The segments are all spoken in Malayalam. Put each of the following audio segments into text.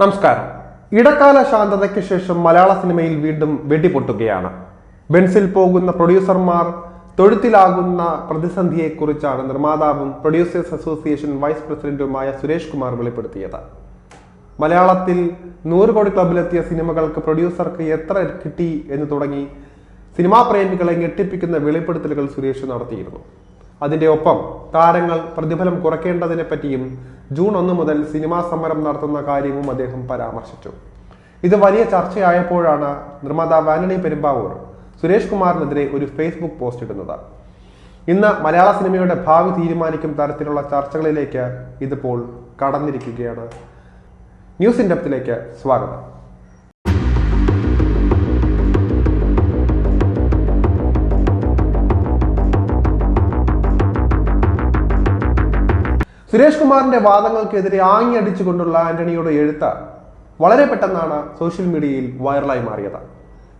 നമസ്കാരം. ഇടക്കാല ശാന്തതയ്ക്ക് ശേഷം മലയാള സിനിമയിൽ വീണ്ടും വെടിപൊട്ടുകയാണ്. ബെൻസിൽ പോകുന്ന പ്രൊഡ്യൂസർമാർ തൊഴുത്തിലാകുന്ന പ്രതിസന്ധിയെക്കുറിച്ചാണ് നിർമ്മാതാവും പ്രൊഡ്യൂസേഴ്സ് അസോസിയേഷൻ വൈസ് പ്രസിഡന്റുമായ സുരേഷ് കുമാർ വെളിപ്പെടുത്തിയത്. മലയാളത്തിൽ നൂറ് കോടി ക്ലബിലെത്തിയ സിനിമകൾക്ക് പ്രൊഡ്യൂസർക്ക് എത്ര കിട്ടി എന്ന് തുടങ്ങി സിനിമാ പ്രേമികളെ ഞെട്ടിപ്പിക്കുന്ന വെളിപ്പെടുത്തലുകൾ സുരേഷ് നടത്തിയിരുന്നു. അതിന്റെ ഒപ്പം താരങ്ങൾ പ്രതിഫലം കുറയ്ക്കേണ്ടതിനെ പറ്റിയും ജൂൺ ഒന്ന് മുതൽ സിനിമാ സമരം നടത്തുന്ന കാര്യവും അദ്ദേഹം പരാമർശിച്ചു. ഇത് വലിയ ചർച്ചയായപ്പോഴാണ് നിർമ്മാതാവ് ആന്റണി പെരുമ്പാവൂർ സുരേഷ് കുമാറിനെതിരെ ഒരു ഫേസ്ബുക്ക് പോസ്റ്റ് ഇടുന്നത്. ഇന്ന് മലയാള സിനിമയുടെ ഭാവി തീരുമാനിക്കും തരത്തിലുള്ള ചർച്ചകളിലേക്ക് ഇതിപ്പോൾ കടന്നിരിക്കുകയാണ്. ന്യൂസ് ഇൻഡപ്തിലേക്ക് സ്വാഗതം. സുരേഷ് കുമാറിന്റെ വാദങ്ങൾക്കെതിരെ ആങ്ങിയടിച്ചുകൊണ്ടുള്ള ആന്റണിയുടെ എഴുത്ത് വളരെ പെട്ടെന്നാണ് സോഷ്യൽ മീഡിയയിൽ വൈറലായി മാറിയത്.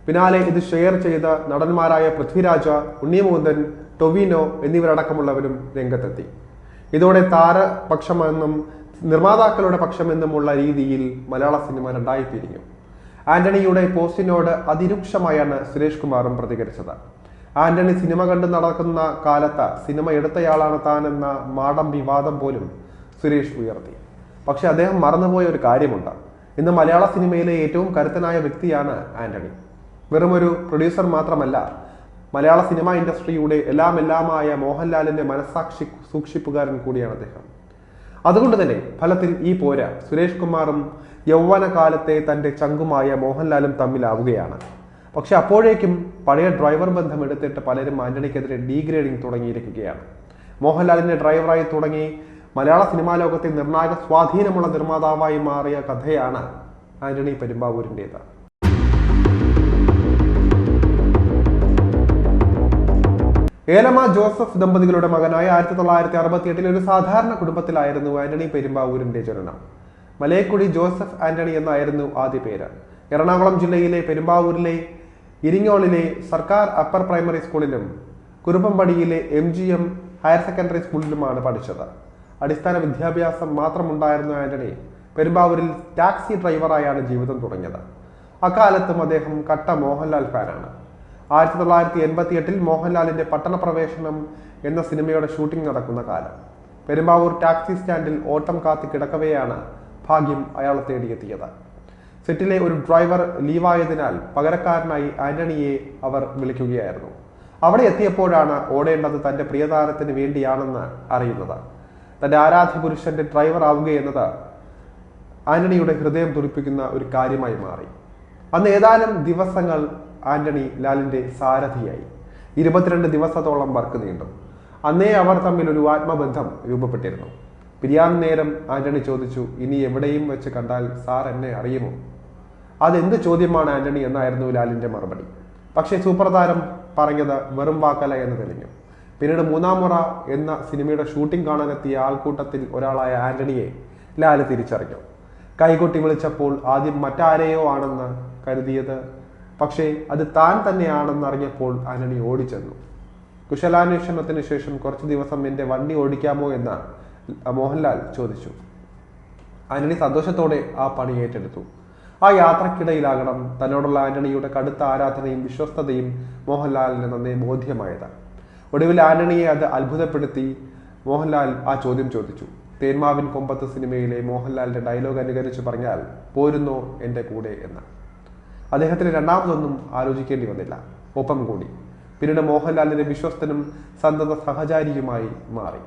പിന്നാലെ ഇത് ഷെയർ ചെയ്ത നടന്മാരായ പൃഥ്വിരാജ ഉണ്ണിമുകുന്ദൻ ടൊവിനോ എന്നിവരടക്കമുള്ളവരും രംഗത്തെത്തി. ഇതോടെ താരപക്ഷമെന്നും നിർമ്മാതാക്കളുടെ പക്ഷമെന്നുമുള്ള രീതിയിൽ മലയാള സിനിമ രണ്ടായി ആന്റണിയുടെ പോസ്റ്റിനോട് അതിരൂക്ഷമായാണ് സുരേഷ് കുമാറും പ്രതികരിച്ചത്. ആന്റണി സിനിമ കണ്ട് നടക്കുന്ന കാലത്ത് സിനിമ എടുത്തയാളാണ് താനെന്ന മാടം വിവാദം പോലും സുരേഷ് ഉയർത്തി. പക്ഷെ അദ്ദേഹം മറന്നുപോയ ഒരു കാര്യമുണ്ട്. ഇന്ന് മലയാള സിനിമയിലെ ഏറ്റവും കരുത്തനായ വ്യക്തിയാണ് ആന്റണി. വെറുമൊരു പ്രൊഡ്യൂസർ മാത്രമല്ല മലയാള സിനിമ ഇൻഡസ്ട്രിയുടെ എല്ലാം എല്ലാമായ മോഹൻലാലിന്റെ മനസാക്ഷി സൂക്ഷിപ്പുകാരൻ കൂടിയാണ് അദ്ദേഹം. അതുകൊണ്ട് തന്നെ ഫലത്തിൽ ഈ പോര സുരേഷ് കുമാറും യൗവനകാലത്തെ തന്റെ ചങ്കുമായ മോഹൻലാലും തമ്മിലാവുകയാണ്. പക്ഷെ അപ്പോഴേക്കും പഴയ ഡ്രൈവർ ബന്ധം എടുത്തിട്ട് പലരും ആന്റണിക്കെതിരെ ഡീഗ്രേഡിംഗ് തുടങ്ങിയിരിക്കുകയാണ്. മോഹൻലാലിന്റെ ഡ്രൈവറായി തുടങ്ങി മലയാള സിനിമാ ലോകത്തെ നിർണായക സ്വാധീനമുള്ള നിർമ്മാതാവായി മാറിയ കഥയാണ് ആന്റണി പെരുമ്പാവൂരിന്റെത് ഏലമ ജോസഫ് ദമ്പതികളുടെ മകനായ ആയിരത്തി തൊള്ളായിരത്തി അറുപത്തി എട്ടിൽ ഒരു സാധാരണ കുടുംബത്തിലായിരുന്നു ആന്റണി പെരുമ്പാവൂരിന്റെ ജനനം. മലയക്കുടി ജോസഫ് ആന്റണി എന്നായിരുന്നു ആദ്യ പേര്. എറണാകുളം ജില്ലയിലെ പെരുമ്പാവൂരിലെ ഇരിങ്ങോളിലെ സർക്കാർ അപ്പർ പ്രൈമറി സ്കൂളിലും കുറുപ്പംപടിയിലെ M G M higher secondary സ്കൂളിലുമാണ് പഠിച്ചത്. അടിസ്ഥാന വിദ്യാഭ്യാസം മാത്രമുണ്ടായിരുന്ന ആന്റണി. പെരുമ്പാവൂരിൽ ടാക്സി ഡ്രൈവറായാണ് ജീവിതം തുടങ്ങിയത്. അക്കാലത്തും അദ്ദേഹം കട്ട മോഹൻലാൽ ഫാനാണ്. ആയിരത്തി തൊള്ളായിരത്തി എൺപത്തി എട്ടിൽ മോഹൻലാലിന്റെ പട്ടണപ്രവേശനം എന്ന സിനിമയുടെ ഷൂട്ടിംഗ് നടക്കുന്ന കാലം. പെരുമ്പാവൂർ ടാക്സി സ്റ്റാൻഡിൽ ഓട്ടം കാത്തി കിടക്കവെയാണ് ഭാഗ്യം അയാളെ തേടിയെത്തിയത്. സെറ്റിലെ ഒരു ഡ്രൈവർ ലീവായതിനാൽ പകരക്കാരനായി ആന്റണിയെ അവർ വിളിക്കുകയായിരുന്നു. അവിടെ എത്തിയപ്പോഴാണ് ഓടേണ്ടത് തന്റെ പ്രിയതാരത്തിന് വേണ്ടിയാണെന്ന് അറിയുന്നത്. തന്റെ ആരാധ്യ പുരുഷന്റെ ഡ്രൈവർ ആവുകയെന്നത് ആന്റണിയുടെ ഹൃദയം തുടിപ്പിക്കുന്ന ഒരു കാര്യമായി മാറി. അന്ന് ഏതാനും ദിവസങ്ങൾ ആന്റണി ലാലിന്റെ സാരഥിയായി. ഇരുപത്തിരണ്ട് ദിവസത്തോളം വർക്ക് നീണ്ടു. അന്നേ അവർ തമ്മിൽ ഒരു ആത്മബന്ധം രൂപപ്പെട്ടിരുന്നു. പിരിയാൻ നേരം ആന്റണി ചോദിച്ചു ഇനി എവിടെയും വെച്ച് കണ്ടാൽ സാർ എന്നെ അറിയുമോ? അതെന്ത് ചോദ്യമാണ് ആന്റണി എന്നായിരുന്നു ലാലിന്റെ മറുപടി. പക്ഷേ സൂപ്പർ താരം പറഞ്ഞത് വെറും വാക്കല എന്ന് തെളിഞ്ഞു. പിന്നീട് മൂന്നാം മുറ എന്ന സിനിമയുടെ ഷൂട്ടിംഗ് കാണാനെത്തിയ ആൾക്കൂട്ടത്തിൽ ഒരാളായ ആന്റണിയെ ലാൽ തിരിച്ചറിഞ്ഞു. കൈകൊട്ടി വിളിച്ചപ്പോൾ ആദ്യം മറ്റാരെയോ ആണെന്ന് കരുതിയത് പക്ഷേ അത് താൻ തന്നെയാണെന്നറിഞ്ഞപ്പോൾ ആന്റണി ഓടിച്ചെന്നു. കുശലാന്വേഷണത്തിന് ശേഷം കുറച്ച് ദിവസം എന്റെ വണ്ടി ഓടിക്കാമോ എന്ന് മോഹൻലാൽ ചോദിച്ചു. ആന്റണി സന്തോഷത്തോടെ ആ പണി ഏറ്റെടുത്തു. ആ യാത്രക്കിടയിലാകണം തന്നോടുള്ള ആന്റണിയുടെ കടുത്ത ആരാധനയും വിശ്വസ്തതയും മോഹൻലാലിന് നന്നേ ബോധ്യമായത്. ഒടുവിൽ ആന്റണിയെ അത് അത്ഭുതപ്പെടുത്തി മോഹൻലാൽ ആ ചോദ്യം ചോദിച്ചു. തേന്മാവിൻ കൊമ്പത്ത് സിനിമയിലെ മോഹൻലാലിന്റെ ഡയലോഗ് അനുകരിച്ച് പറഞ്ഞാൽ പോരുന്നോ എന്റെ കൂടെ എന്ന്. അദ്ദേഹത്തിന് രണ്ടാമതൊന്നും ആലോചിക്കേണ്ടി വന്നില്ല. ഒപ്പം കൂടി. പിന്നീട് മോഹൻലാലിന്റെ വിശ്വസ്തനും സന്തത സഹചാരിയുമായി മാറി.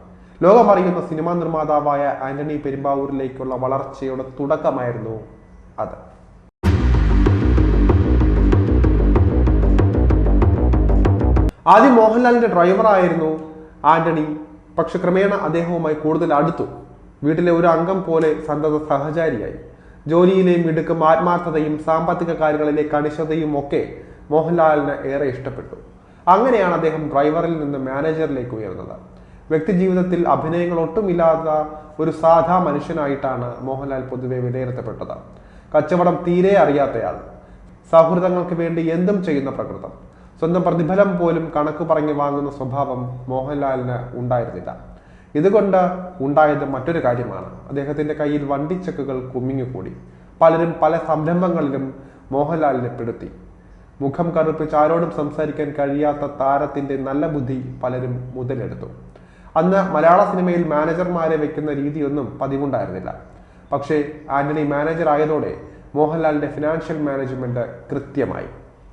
ലോകമറിയുന്ന സിനിമാ നിർമ്മാതാവായ ആന്റണി പെരുമ്പാവൂരിലേക്കുള്ള വളർച്ചയുടെ തുടക്കമായിരുന്നു അത്. ആദ്യം മോഹൻലാലിന്റെ ഡ്രൈവറായിരുന്നു ആന്റണി. പക്ഷെ ക്രമേണ അദ്ദേഹവുമായി കൂടുതൽ അടുത്തു. വീട്ടിലെ ഒരു അംഗം പോലെ സന്തത സഹചാരിയായി. ജോലിയിലെ മിടുക്കും ആത്മാർത്ഥതയും സാമ്പത്തിക കാര്യങ്ങളിലെ കണിശതയും ഒക്കെ മോഹൻലാലിന് ഏറെ ഇഷ്ടപ്പെട്ടു. അങ്ങനെയാണ് അദ്ദേഹം ഡ്രൈവറിൽ നിന്ന് മാനേജറിലേക്ക് ഉയർന്നത്. വ്യക്തിജീവിതത്തിൽ അഭിനയങ്ങൾ ഒട്ടുമില്ലാത്ത ഒരു സാധാ മനുഷ്യനായിട്ടാണ് മോഹൻലാൽ പൊതുവെ വിലയിരുത്തപ്പെട്ടത്. കച്ചവടം തീരെ അറിയാത്തയാൾ. സൗഹൃദങ്ങൾക്ക് വേണ്ടി എന്തും ചെയ്യുന്ന പ്രകൃതം. സ്വന്തം പ്രതിഫലം പോലും കണക്ക് പറഞ്ഞു വാങ്ങുന്ന സ്വഭാവം മോഹൻലാലിന് ഉണ്ടായിരുന്നില്ല. ഇതുകൊണ്ട് ഉണ്ടായത് മറ്റൊരു കാര്യമാണ്. അദ്ദേഹത്തിന്റെ കയ്യിൽ വണ്ടിച്ചക്കുകൾ കുമിഞ്ഞുകൂടി. പലരും പല സംരംഭങ്ങളിലും മോഹൻലാലിനെ പെടുത്തി. മുഖം കറുപ്പിച്ച് ആരോടും സംസാരിക്കാൻ കഴിയാത്ത താരത്തിന്റെ നല്ല ബുദ്ധി പലരും മുതലെടുത്തു. അന്ന് മലയാള സിനിമയിൽ മാനേജർമാരെ വെക്കുന്ന രീതിയൊന്നും പതിവുണ്ടായിരുന്നില്ല. പക്ഷേ ആന്റണി മാനേജർ ആയതോടെ മോഹൻലാലിന്റെ ഫിനാൻഷ്യൽ മാനേജ്മെന്റ് കൃത്യമായി.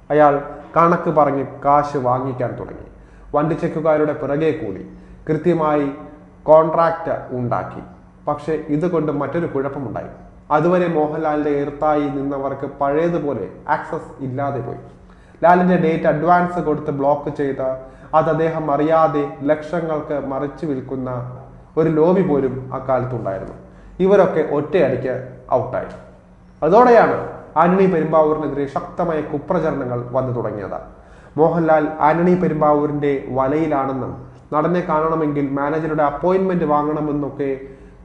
അയാൾ കണക്ക് പറഞ്ഞ് കാശ് വാങ്ങിക്കാൻ തുടങ്ങി. വണ്ടി ചെക്കുകാരുടെ പിറകെ കൂടി കൃത്യമായി കോൺട്രാക്റ്റ് ഉണ്ടാക്കി. പക്ഷേ ഇതുകൊണ്ട് മറ്റൊരു കുഴപ്പമുണ്ടായി. അതുവരെ മോഹൻലാലിന്റെ എർത്തായി നിന്നവർക്ക് പഴയതുപോലെ ആക്സസ് ഇല്ലാതെ പോയി. ലാലിന്റെ ഡേറ്റ് അഡ്വാൻസ് കൊടുത്ത് ബ്ലോക്ക് ചെയ്ത അത് അദ്ദേഹം അറിയാതെ ലക്ഷങ്ങൾക്ക് മറിച്ചു വിൽക്കുന്ന ഒരു ലോബി പോലും അക്കാലത്തുണ്ടായിരുന്നു. ഇവരൊക്കെ ഒറ്റയടിക്ക് ഔട്ടായി അതോടെയാണ് ആന്റണി പെരുമ്പാവൂരിനെതിരെ ശക്തമായ കുപ്രചരണങ്ങൾ വന്നു തുടങ്ങിയത്. മോഹൻലാൽ ആന്റണി പെരുമ്പാവൂരിന്റെ വലയിലാണെന്നും നടനെ കാണണമെങ്കിൽ മാനേജറുടെ അപ്പോയിന്റ്മെന്റ് വാങ്ങണമെന്നൊക്കെ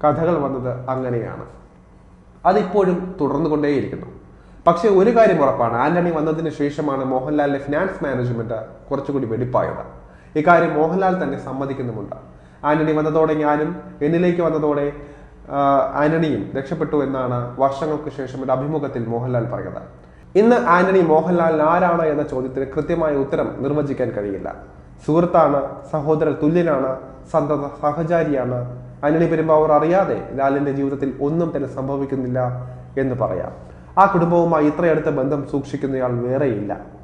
കഥകൾ വന്നത് അങ്ങനെയാണ്. അതിപ്പോഴും തുടർന്നു കൊണ്ടേയിരിക്കുന്നു പക്ഷേ ഒരു കാര്യം ഉറപ്പാണ്. ആന്റണി വന്നതിന് ശേഷമാണ് മോഹൻലാലിന്റെ ഫിനാൻസ് മാനേജ്മെന്റ് കുറച്ചുകൂടി വെടിപ്പായത്. ഇക്കാര്യം മോഹൻലാൽ തന്നെ സമ്മതിക്കുന്നുമുണ്ട്. ആന്റണി വന്നതോടെ ഞാനും എന്നിലേക്ക് വന്നതോടെ ആന്റണിയും രക്ഷപ്പെട്ടു എന്നാണ് വർഷങ്ങൾക്ക് ശേഷം ഒരു അഭിമുഖത്തിൽ മോഹൻലാൽ പറയുന്നത്. ഇന്ന് ആന്റണി മോഹൻലാൽ ആരാണ് എന്ന ചോദ്യത്തിന് കൃത്യമായ ഉത്തരം നിർവചിക്കാൻ കഴിയില്ല. സുഹൃത്താണ് സഹോദര തുല്യനാണ് സന്തത സഹചാരിയാണ്. ആന്റണി പെരുമ്പാവൂർ അറിയാതെ ലാലിന്റെ ജീവിതത്തിൽ ഒന്നും തന്നെ സംഭവിക്കുന്നില്ല എന്ന് പറയാം. ആ കുടുംബവുമായി ഇത്രയടുത്ത ബന്ധം സൂക്ഷിക്കുന്നയാൾ വേറെയില്ല.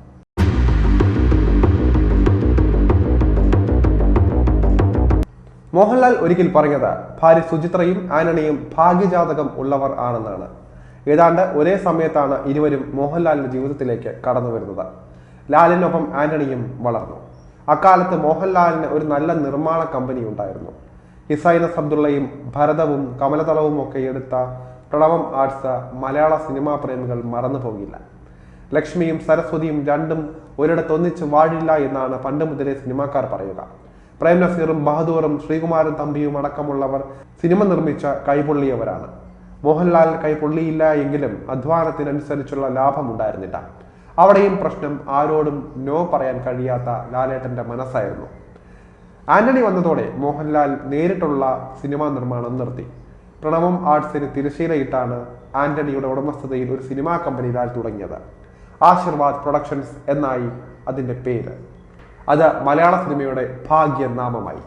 മോഹൻലാൽ ഒരിക്കൽ പറഞ്ഞത് ഭാര്യ സുചിത്രയും ആനണിയും ഭാഗ്യജാതകം ഉള്ളവർ ആണെന്നാണ്. ഏതാണ്ട് ഒരേ സമയത്താണ് ഇരുവരും മോഹൻലാലിന്റെ ജീവിതത്തിലേക്ക് കടന്നു വരുന്നത്. ലാലിനൊപ്പം ആന്റണിയും വളർന്നു. അക്കാലത്ത് മോഹൻലാലിന് ഒരു നല്ല നിർമ്മാണ കമ്പനി ഉണ്ടായിരുന്നു. ഹിസൈനസ് അബ്ദുള്ളയും ഭരതവും കമലതളവും ഒക്കെ എടുത്ത പ്രണവം ആർട്സ് മലയാള സിനിമാ പ്രേമികൾ മറന്നു പോകില്ല ലക്ഷ്മിയും സരസ്വതിയും രണ്ടും ഒരിടത്തൊന്നിച്ച് വാഴില്ല എന്നാണ് പണ്ട് മുതലേ സിനിമാക്കാർ പറയുക. പ്രേം നസീറും ബഹദൂറും ശ്രീകുമാരൻ തമ്പിയും അടക്കമുള്ളവർ സിനിമ നിർമ്മിച്ച കൈപൊള്ളിയവരാണ്. മോഹൻലാൽ കൈപൊള്ളിയില്ല എങ്കിലും അധ്വാനത്തിനനുസരിച്ചുള്ള ലാഭം ഉണ്ടായിരുന്നില്ല അവിടെയും പ്രശ്നം ആരോടും നോ പറയാൻ കഴിയാത്ത ലാലേട്ടന്റെ മനസ്സായിരുന്നു. ആന്റണി വന്നതോടെ മോഹൻലാൽ നേരിട്ടുള്ള സിനിമാ നിർമ്മാണം നിർത്തി. പ്രണവം ആർട്സിന് തിരശ്ശീലയിട്ടാണ് ആന്റണിയുടെ ഉടമസ്ഥതയിൽ ഒരു സിനിമാ കമ്പനി തുടങ്ങിയത്. ആശീർവാദ് പ്രൊഡക്ഷൻസ് എന്നായി അതിന്റെ പേര്. അത് മലയാള സിനിമയുടെ ഭാഗ്യനാമമായി.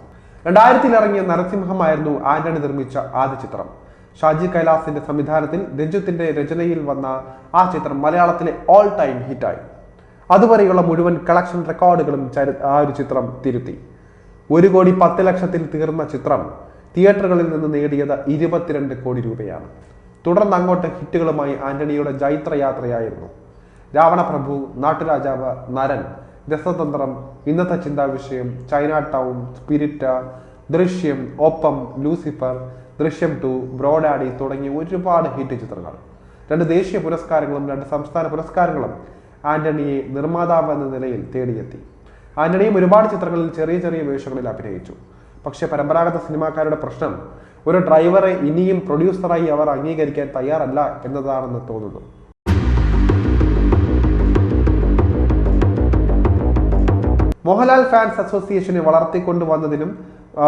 രണ്ടായിരത്തിൽ ഇറങ്ങിയ നരസിംഹമായിരുന്നു ആന്റണി നിർമ്മിച്ച ആദ്യ ചിത്രം. ഷാജി കൈലാസിന്റെ സംവിധാനത്തിൽ രഞ്ജിത്തിന്റെ രചനയിൽ വന്ന ആ ചിത്രം മലയാളത്തിലെ ഓൾ ടൈം ഹിറ്റായി അതുവരെയുള്ള മുഴുവൻ കളക്ഷൻ റെക്കോർഡുകളും ആ ഒരു ചിത്രം തിരുത്തി. ഒരു കോടി പത്ത് ലക്ഷത്തിൽ തീർന്ന ചിത്രം തിയേറ്ററുകളിൽ നിന്ന് നേടിയത് ഇരുപത്തിരണ്ട് കോടി രൂപയാണ്. തുടർന്ന് അങ്ങോട്ട് ഹിറ്റുകളുമായി ആന്റണിയുടെ ജൈത്രയാത്രയായിരുന്നു. രാവണപ്രഭു നാട്ടുരാജാവ് നരൻ രസതന്ത്രം ഇന്നത്തെ ചിന്താവിഷയം ചൈന ടൗൺ സ്പിരിറ്റ് ദൃശ്യം ഒപ്പം ലൂസിഫർ ദൃശ്യം ടു ബ്രോഡാഡി തുടങ്ങിയ ഒരുപാട് ഹിറ്റ് ചിത്രങ്ങൾ. രണ്ട് ദേശീയ പുരസ്കാരങ്ങളും രണ്ട് സംസ്ഥാന പുരസ്കാരങ്ങളും ആന്റണിയെ നിർമ്മാതാവ് എന്ന നിലയിൽ തേടിയെത്തി. ആന്റണിയും ഒരുപാട് ചിത്രങ്ങളിൽ ചെറിയ ചെറിയ വേഷങ്ങളിൽ അഭിനയിച്ചു. പക്ഷേ പരമ്പരാഗത സിനിമാക്കാരുടെ പ്രശ്നം ഒരു ഡ്രൈവറെ ഇനിയും പ്രൊഡ്യൂസറായി അവർ അംഗീകരിക്കാൻ തയ്യാറല്ല എന്നതാണെന്ന് തോന്നുന്നു. മോഹൻലാൽ ഫാൻസ് അസോസിയേഷനെ വളർത്തിക്കൊണ്ടുവന്നതിനും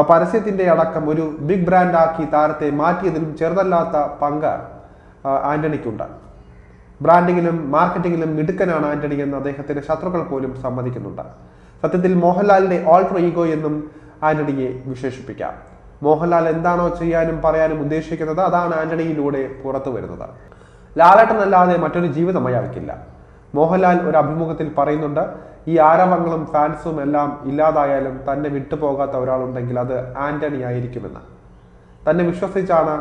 പരസ്യത്തിന്റെ അടക്കം ഒരു ബിഗ് ബ്രാൻഡ് ആക്കി താരത്തെ മാറ്റിയതിലും ചെറുതല്ലാത്ത പങ്ക് ആന്റണിക്കുണ്ട്. ബ്രാൻഡിങ്ങിലും മാർക്കറ്റിങ്ങിലും മിടുക്കനാണ് ആന്റണി എന്ന് അദ്ദേഹത്തിന്റെ ശത്രുക്കൾ പോലും സമ്മതിക്കുന്നുണ്ട്. സത്യത്തിൽ മോഹൻലാലിന്റെ ഓൾട്ടർ ഈഗോ എന്നും ആന്റണിയെ വിശേഷിപ്പിക്കാം. മോഹൻലാൽ എന്താണോ ചെയ്യാനും പറയാനും ഉദ്ദേശിക്കുന്നത് അതാണ് ആന്റണിയിലൂടെ പുറത്തു വരുന്നത്. ലാലേട്ടനല്ലാതെ മറ്റൊരു ജീവിതം അയാൾക്കില്ല. മോഹൻലാൽ ഒരു അഭിമുഖത്തിൽ പറയുന്നുണ്ട് ഈ ആരവങ്ങളും ഫാൻസും എല്ലാം ഇല്ലാതായാലും തന്നെ വിട്ടുപോകാത്ത ഒരാളുണ്ടെങ്കിൽ അത് ആന്റണി ആയിരിക്കുമെന്ന്. തന്നെ വിശ്വസിച്ചാണ്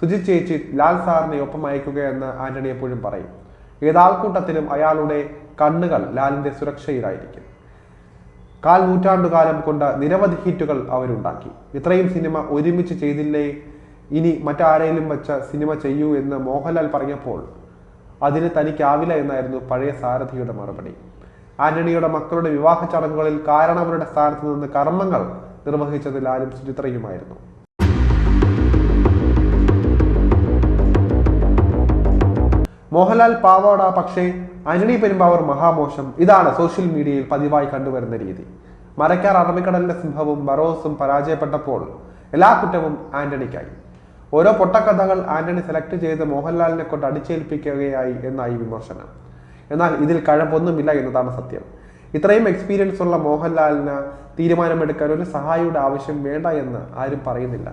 സുജിത് ചേച്ചി ലാൽ സാറിനെ ഒപ്പം അയക്കുകയെന്ന് ആന്റണി എപ്പോഴും പറയും. ഏതാൾക്കൂട്ടത്തിലും അയാളുടെ കണ്ണുകൾ ലാലിന്റെ സുരക്ഷയിലായിരിക്കും. കാൽ നൂറ്റാണ്ടുകാലം കൊണ്ട് നിരവധി ഹിറ്റുകൾ അവരുണ്ടാക്കി. ഇത്രയും സിനിമ ഒരുമിച്ച് ചെയ്തില്ലേ? ഇനി മറ്റാരെങ്കിലും വെച്ച സിനിമ ചെയ്യൂ എന്ന് മോഹൻലാൽ പറഞ്ഞപ്പോൾ അതിന് തനിക്കാവില്ല എന്നായിരുന്നു പഴയ സാരഥിയുടെ മറുപടി. ആന്റണിയുടെ മക്കളുടെ വിവാഹ ചടങ്ങുകളിൽ കാരണവരുടെ സ്ഥാനത്ത് നിന്ന് കർമ്മങ്ങൾ നിർവഹിച്ചതിൽ ആരും സുചിത്രയുമായിരുന്നു മോഹൻലാൽ പാവാട പക്ഷേ ആന്റണി പെരുമ്പാവൂർ മഹാമോശം ഇതാണ് സോഷ്യൽ മീഡിയയിൽ പതിവായി കണ്ടുവരുന്ന രീതി. മരക്കാർ അറബിക്കടലിന്റെ സിംഹവും ബറോസും പരാജയപ്പെട്ടപ്പോൾ എല്ലാ കുറ്റവും ആന്റണിക്കായി. ഓരോ പൊട്ടക്കഥകൾ ആന്റണി സെലക്ട് ചെയ്ത് മോഹൻലാലിനെ കൊണ്ട് അടിച്ചേൽപ്പിക്കുകയായി എന്നായി വിമർശനം. എന്നാൽ ഇതിൽ കഴമ്പൊന്നുമില്ല എന്നതാണ് സത്യം. ഇത്രയും എക്സ്പീരിയൻസ് ഉള്ള മോഹൻലാലിന് തീരുമാനമെടുക്കാൻ ഒരു സഹായിയുടെ ആവശ്യം വേണ്ട എന്ന് ആരും പറയുന്നില്ല.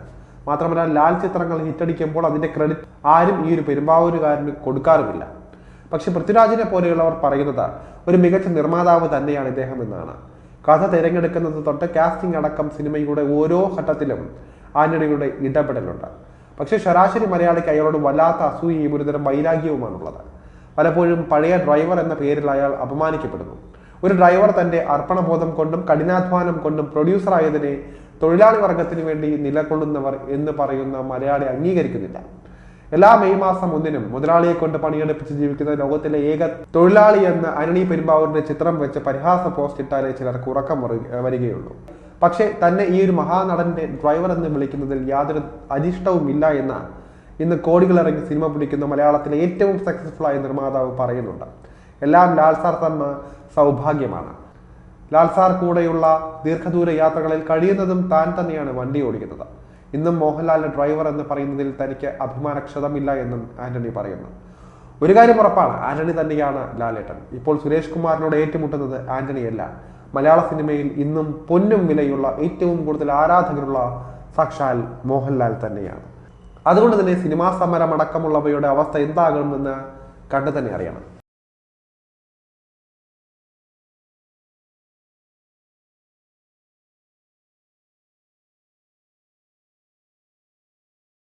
മാത്രമല്ല ലാൽ ചിത്രങ്ങൾ ഹിറ്റടിക്കുമ്പോൾ അതിന്റെ ക്രെഡിറ്റ് ആരും ഈ ഒരു പെരുമ്പാവൂരുകാരന് കൊടുക്കാറുമില്ല. പക്ഷെ പൃഥ്വിരാജിനെ പോലെയുള്ളവർ പറയുന്നത് ഒരു മികച്ച നിർമ്മാതാവ് തന്നെയാണ് ഇദ്ദേഹം എന്നാണ്. കഥ തിരഞ്ഞെടുക്കുന്നത് തൊട്ട് കാസ്റ്റിംഗ് അടക്കം സിനിമയുടെ ഓരോ ഘട്ടത്തിലും ആന്റണിയുടെ ഇടപെടലുണ്ട്. പക്ഷേ ശരാശരി മലയാളിക്ക് അയാളോട് വല്ലാത്ത അസൂയയും ഒരുതരം വൈരാഗ്യവുമാണുള്ളത്. പലപ്പോഴും പഴയ ഡ്രൈവർ എന്ന പേരിൽ അയാൾ അപമാനിക്കപ്പെടുന്നു. ഒരു ഡ്രൈവർ തന്റെ അർപ്പണബോധം കൊണ്ടും കഠിനാധ്വാനം കൊണ്ടും പ്രൊഡ്യൂസറായതിനെ തൊഴിലാളി വർഗത്തിന് വേണ്ടി നിലകൊള്ളുന്നവർ എന്ന് പറയുന്ന മലയാളി അംഗീകരിക്കുന്നില്ല. എല്ലാ മെയ് മാസം ഒന്നിനും മുതലാളിയെ കൊണ്ട് പണിയെടുപ്പിച്ച് ജീവിക്കുന്ന ലോകത്തിലെ ഏക തൊഴിലാളി എന്ന അനണി പെരുമ്പാവൂരിന്റെ ചിത്രം വെച്ച് പരിഹാസ പോസ്റ്റ് ഇട്ടാലേ ചിലർക്ക് ഉറക്കം വരു- വരികയുള്ളൂ. പക്ഷേ തന്നെ ഈ ഒരു മഹാനടന്റെ ഡ്രൈവർ എന്ന് വിളിക്കുന്നതിൽ യാതൊരു അനിഷ്ടവും ഇല്ല എന്ന് ഇന്ന് കോടികളിറങ്ങി സിനിമ പിടിക്കുന്ന മലയാളത്തിലെ ഏറ്റവും സക്സസ്ഫുൾ ആയ നിർമ്മാതാവ് പറയുന്നുണ്ട്. എല്ലാം ലാൽ സാർ തന്ന സൗഭാഗ്യമാണ്. ലാൽ സാർ കൂടെയുള്ള ദീർഘദൂര യാത്രകളിൽ കഴിയുന്നതും താൻ തന്നെയാണ് വണ്ടി ഓടിക്കുന്നത്. ഇന്നും മോഹൻലാലിന്റെ ഡ്രൈവർ എന്ന് പറയുന്നതിൽ തനിക്ക് അഭിമാനക്ഷതമില്ല എന്നും ആന്റണി പറയുന്നു. ഒരു കാര്യം ഉറപ്പാണ് ആന്റണി തന്നെയാണ് ലാലേട്ടൻ. ഇപ്പോൾ സുരേഷ് കുമാറിനോട് ഏറ്റുമുട്ടുന്നത് ആന്റണിയല്ല. മലയാള സിനിമയിൽ ഇന്നും പൊന്നും വിലയുള്ള ഏറ്റവും കൂടുതൽ ആരാധകരുള്ള സാക്ഷാൽ മോഹൻലാൽ തന്നെയാണ്. അതുകൊണ്ട് തന്നെ സിനിമാ സമരം അടക്കമുള്ളവയുടെ അവസ്ഥ എന്താകുമെന്ന് കണ്ടു തന്നെ അറിയണം.